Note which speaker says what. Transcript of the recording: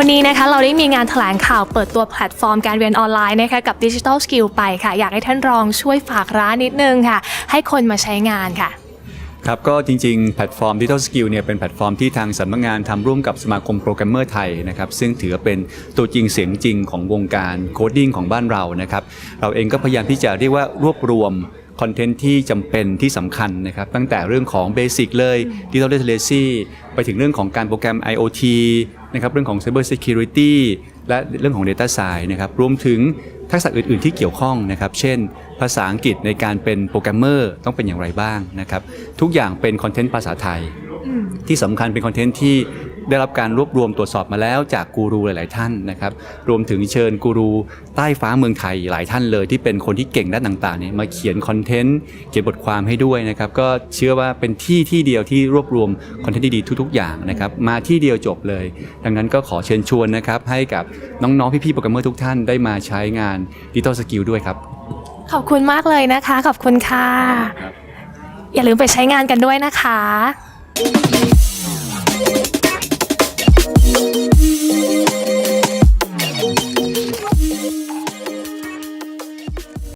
Speaker 1: ันนี้นะคะเราได้มีงานแถลงข่าวเปิดตัวแพลตฟอร์มการเรียนออนไลน์นะคะกับ Digital Skill ไปค่ะ อยากให้ท่านรองช่วยฝากร้านนิดนึงค่ะ ให้คนมาใช้งานค่ะ
Speaker 2: ครับก็จริงๆ แพลตฟอร์ม Digital Skill เนี่ยเป็นแพลตฟอร์มที่ทางสำนักงานทำร่วมกับสมาคมโปรแกรมเมอร์ไทยนะครับซึ่งถือเป็นตัวจริงเสียงจริงของวงการโคดดิ้งของบ้านเรานะครับเราเองก็พยายามที่จะเรียกว่ารวบรวม คอนเทนต์ที่จำเป็นที่สำคัญนะครับ ตั้งแต่เรื่องของเบสิกเลย Digital Literacy ไปถึงเรื่องของการโปรแกรม IoT นะครับเรื่องของ Cyber Security และเรื่องของ Data Science นะครับรวมถึงทักษะอื่น ๆ ที่เกี่ยวข้องนะครับ เช่น ภาษาอังกฤษในการเป็นโปรแกรมเมอร์ต้องเป็นอย่างไรบ้างนะครับ ทุกอย่างเป็นคอนเทนต์ภาษาไทย ที่สำคัญเป็นคอนเทนต์ที่ ได้รับการรวบรวมตรวจสอบมาแล้วจากกูรูหลาย ๆ ท่านนะครับรวมถึงเชิญกูรูใต้ฟ้าเมืองไทยหลายท่านเลยที่เป็นคนที่เก่งด้านต่าง ๆ เนี่ยมาเขียนคอนเทนต์เขียนบทความให้ด้วยนะครับก็เชื่อว่าเป็นที่ที่เดียวที่รวบรวมคอนเทนต์ดี ๆ ทุก ๆ อย่างนะครับมาที่เดียวจบเลย ดังนั้นก็ขอเชิญชวนนะครับให้กับน้อง ๆ พี่ ๆ โปรแกรมเมอร์ทุกท่านได้มาใช้งาน Digital Skill ด้วยครับ
Speaker 1: ขอบคุณมากเลยนะคะ ขอบคุณค่ะ อย่าลืมไปใช้งานกันด้วยนะคะ